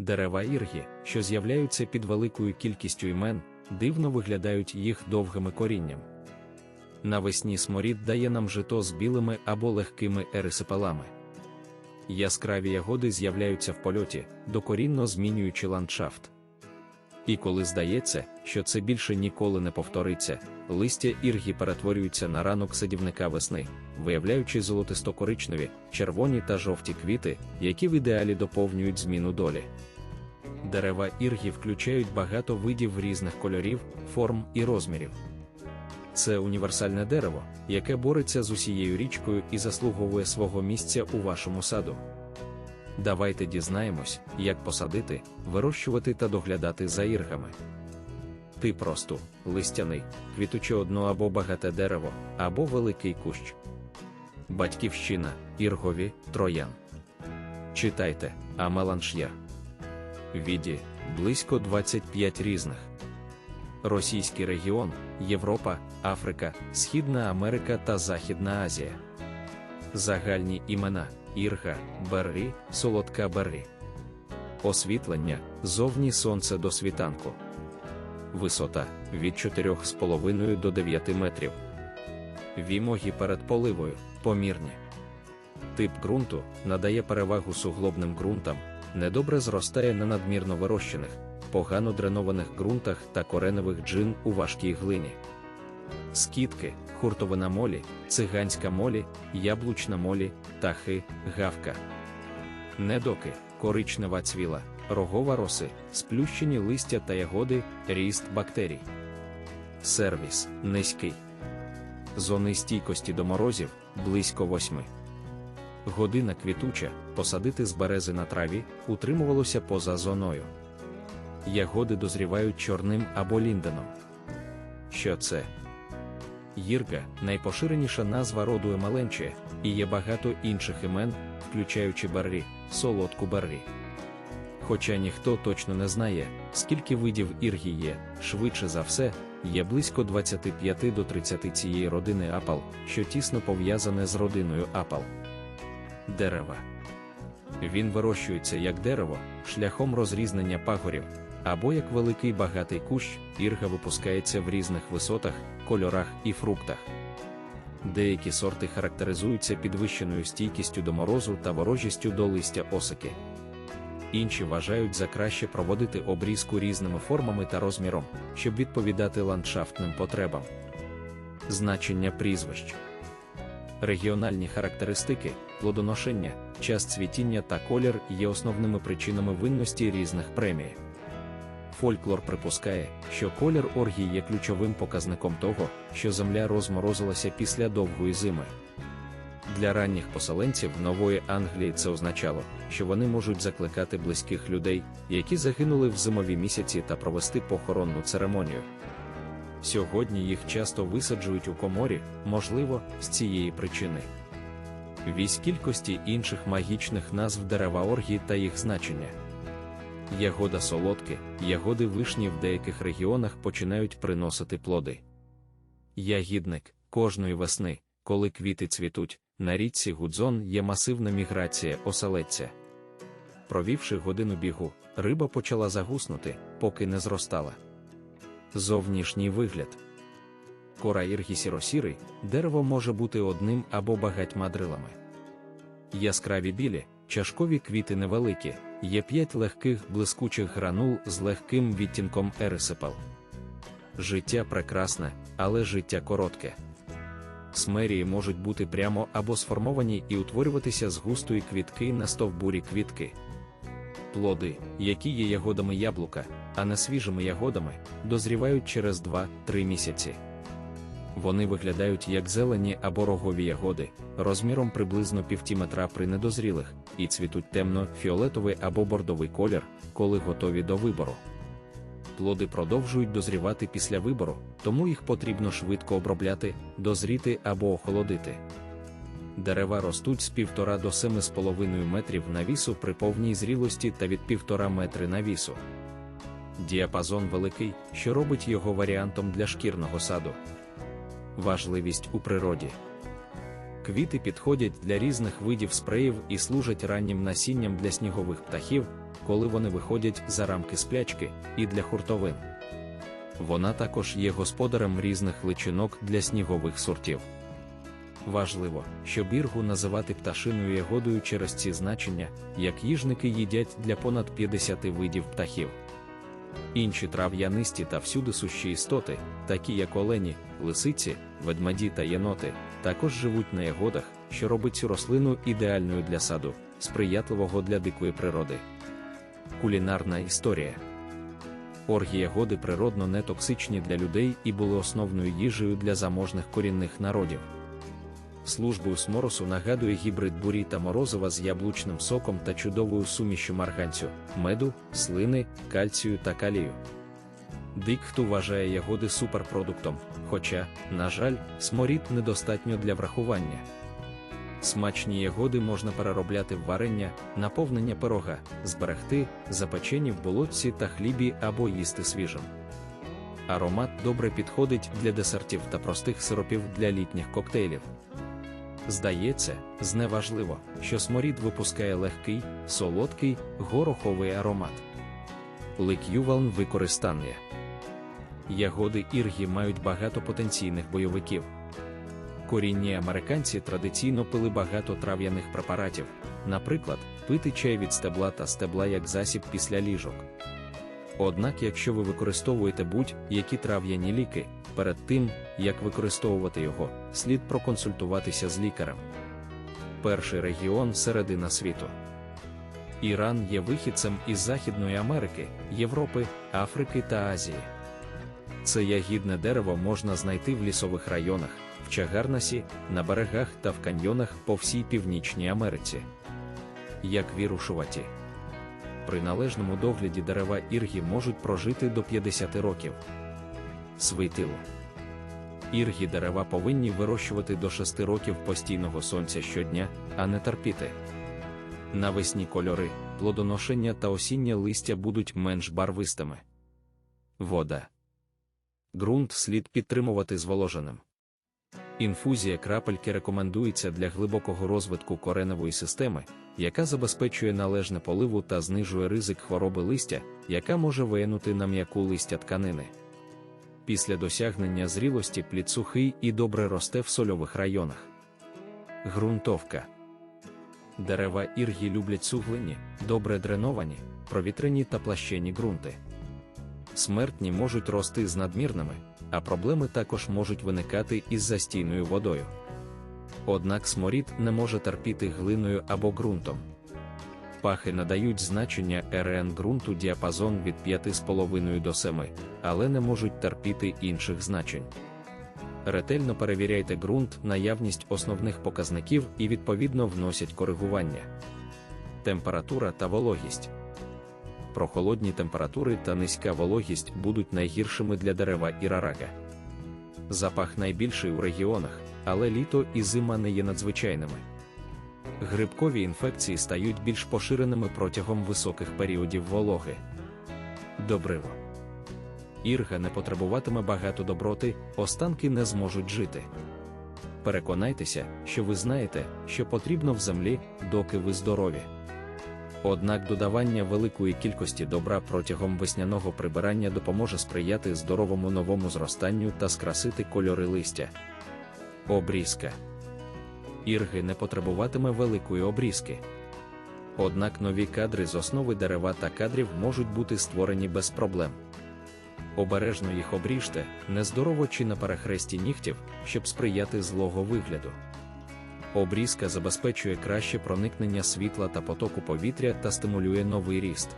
Дерева іргі, що з'являються під великою кількістю імен, дивно виглядають їх довгими корінням. Навесні сморід дає нам жито з білими або легкими ерисипалами. Яскраві ягоди з'являються в польоті, докорінно змінюючи ландшафт. І коли здається, що це більше ніколи не повториться, листя іргі перетворюються на ранок садівника весни, виявляючи золотисто-коричневі, червоні та жовті квіти, які в ідеалі доповнюють зміну долі. Дерева іргі включають багато видів різних кольорів, форм і розмірів. Це універсальне дерево, яке бореться з усією річкою і заслуговує свого місця у вашому саду. Давайте дізнаємось, як посадити, вирощувати та доглядати за іргами. Ти просто листяний, квітуче одно або багате дерево, або великий кущ. Батьківщина, іргові, троян. Читайте, Амеланш'я. Віді близько 25 різних. Російський регіон, Європа, Африка, Східна Америка та Західна Азія. Загальні імена Ірга, Беррі, Солодка Беррі. Освітлення зовні сонце до світанку. Висота від 4,5 до 9 метрів. Вімоги перед поливою помірні. Тип ґрунту надає перевагу суглобним ґрунтам, недобре зростає на надмірно вирощених, погано дренованих ґрунтах та кореневих джин у важкій глині. Скітки, хуртовина молі, циганська молі, яблучна молі, тахи, гавка. Недоки, коричнева цвіла, рогова роси, сплющені листя та ягоди, ріст бактерій. Сервіс низький. Зони стійкості до морозів близько восьми. Година квітуча, посадити з берези на траві, утримувалося поза зоною. Ягоди дозрівають чорним або лінденом. Що це? Їрга найпоширеніша назва роду Емаленче, і є багато інших імен, включаючи баррі, солодку баррі. Хоча ніхто точно не знає, скільки видів іргі є, швидше за все, є близько 25 до 30 цієї родини апал, що тісно пов'язане з родиною апал. Дерева. Він вирощується як дерево, шляхом розрізнення пагорів, або як великий багатий кущ, ірга випускається в різних висотах, кольорах і фруктах. Деякі сорти характеризуються підвищеною стійкістю до морозу та ворожістю до листя осики. Інші вважають за краще проводити обрізку різними формами та розміром, щоб відповідати ландшафтним потребам. Значення прізвищ. Регіональні характеристики, плодоношення, час цвітіння та колір є основними причинами винності різних премій. Фольклор припускає, що колір оргії є ключовим показником того, що земля розморозилася після довгої зими. Для ранніх поселенців Нової Англії це означало, що вони можуть закликати близьких людей, які загинули в зимові місяці та провести похоронну церемонію. Сьогодні їх часто висаджують у коморі, можливо, з цієї причини. Вісь кількості інших магічних назв дерева оргії та їх значення. Ягода солодки, ягоди вишні в деяких регіонах починають приносити плоди. Ягідник кожної весни, коли квіти цвітуть, на річці Гудзон є масивна міграція оселедця. Провівши годину бігу, риба почала загуснути, поки не зростала. Зовнішній вигляд. Кора іргі сіросірий, дерево може бути одним або багатьма дрилами. Яскраві білі, чашкові квіти невеликі, є п'ять легких блискучих гранул з легким відтінком ерисипал. Життя прекрасне, але життя коротке. Смерії можуть бути прямо або сформовані і утворюватися з густої квітки на стовбурі квітки. Плоди, які є ягодами яблука, а не свіжими ягодами, дозрівають через 2-3 місяці. Вони виглядають як зелені або рогові ягоди, розміром приблизно півтіметра при недозрілих, і цвітуть темно-фіолетовий або бордовий колір, коли готові до вибору. Плоди продовжують дозрівати після вибору, тому їх потрібно швидко обробляти, дозріти або охолодити. Дерева ростуть з 1,5 до 7,5 метрів навісу при повній зрілості та від 1,5 метри навісу. Діапазон великий, що робить його варіантом для шкірного саду. Важливість у природі. Квіти підходять для різних видів спреїв і служать раннім насінням для снігових птахів, коли вони виходять за рамки сплячки, і для хуртовин. Вона також є господарем різних личинок для снігових сортів. Важливо, щоб іргу називати пташиною ягодою через ці значення, як їжники їдять для понад 50 видів птахів. Інші трав'янисті та всюди сущі істоти, такі як олені, лисиці, ведмеді та єноти, також живуть на ягодах, що робить цю рослину ідеальною для саду, сприятливого для дикої природи. Кулінарна історія Оргі ягоди природно не токсичні для людей і були основною їжею для заможних корінних народів. Службою сморосу нагадує гібрид бурі та морозива з яблучним соком та чудовою сумішю марганцю, меду, слини, кальцію та калію. Дикхту вважає ягоди суперпродуктом, хоча, на жаль, сморід недостатньо для врахування. Смачні ягоди можна переробляти в варення, наповнення пирога, зберегти, запечені в болотці та хлібі або їсти свіжим. Аромат добре підходить для десертів та простих сиропів для літніх коктейлів. Здається, зневажливо, що сморід випускає легкий, солодкий, гороховий аромат. Лик'ювалн використання. Ягоди іргі мають багато потенційних бойовиків. Корінні американці традиційно пили багато трав'яних препаратів, наприклад, пити чай від стебла та стебла як засіб після ліжок. Однак, якщо ви використовуєте будь-які трав'яні ліки, перед тим, як використовувати його, слід проконсультуватися з лікарем. Перший регіон середина світу. Іран є вихідцем із Західної Америки, Європи, Африки та Азії. Це ягідне дерево можна знайти в лісових районах, в Чагарнасі, на берегах та в каньйонах по всій Північній Америці. Як вірушуваті. При належному догляді дерева іргі можуть прожити до 50 років. Свитило. Іргі дерева повинні вирощувати до 6 років постійного сонця щодня, а не терпіти. Навесні кольори, плодоношення та осіннє листя будуть менш барвистими. Вода. Ґрунт слід підтримувати зволоженим. Інфузія крапельки рекомендується для глибокого розвитку кореневої системи, яка забезпечує належне поливу та знижує ризик хвороби листя, яка може виянути на м'яку листя тканини. Після досягнення зрілості плід сухий і добре росте в сольових районах. Грунтовка дерева іргі люблять суглині, добре дреновані, провітрені та плащені ґрунти. Смертні можуть рости з надмірними, а проблеми також можуть виникати із застійною водою. Однак сморід не може терпіти глиною або ґрунтом. Пахи надають значення РН ґрунту діапазон від 5,5 до 7, але не можуть терпіти інших значень. Ретельно перевіряйте ґрунт, наявність основних показників і відповідно вносять коригування. Температура та вологість. Прохолодні температури та низька вологість будуть найгіршими для дерева і рарага. Запах найбільший у регіонах, але літо і зима не є надзвичайними. Грибкові інфекції стають більш поширеними протягом високих періодів вологи. Добриво. Ірга не потребуватиме багато доброти, останки не зможуть жити. Переконайтеся, що ви знаєте, що потрібно в землі, доки ви здорові. Однак додавання великої кількості добра протягом весняного прибирання допоможе сприяти здоровому новому зростанню та скрасити кольори листя. Обрізка ірги не потребуватиме великої обрізки. Однак нові кадри з основи дерева та кадрів можуть бути створені без проблем. Обережно їх обріжте, нездорово чи на перехресті нігтів, щоб сприяти злого вигляду. Обрізка забезпечує краще проникнення світла та потоку повітря та стимулює новий ріст.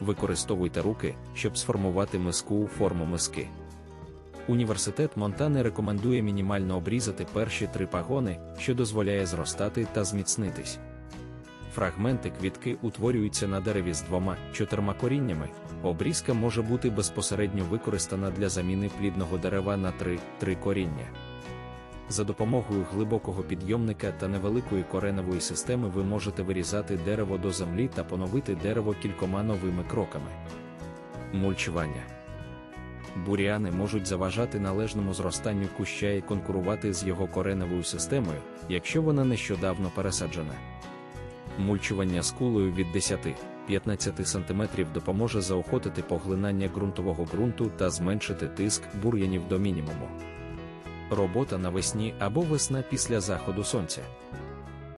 Використовуйте руки, щоб сформувати миску у форму миски. Університет Монтани рекомендує мінімально обрізати перші три пагони, що дозволяє зростати та зміцнитись. Фрагменти квітки утворюються на дереві з двома-чотирма коріннями. Обрізка може бути безпосередньо використана для заміни плідного дерева на три-три коріння. За допомогою глибокого підйомника та невеликої кореневої системи ви можете вирізати дерево до землі та поновити дерево кількома новими кроками. Мульчування буріани можуть заважати належному зростанню куща і конкурувати з його кореневою системою, якщо вона нещодавно пересаджена. Мульчування з кулею від 10 15 см допоможе заохотити поглинання ґрунтового ґрунту та зменшити тиск бур'янів до мінімуму. Робота навесні або весна після заходу сонця.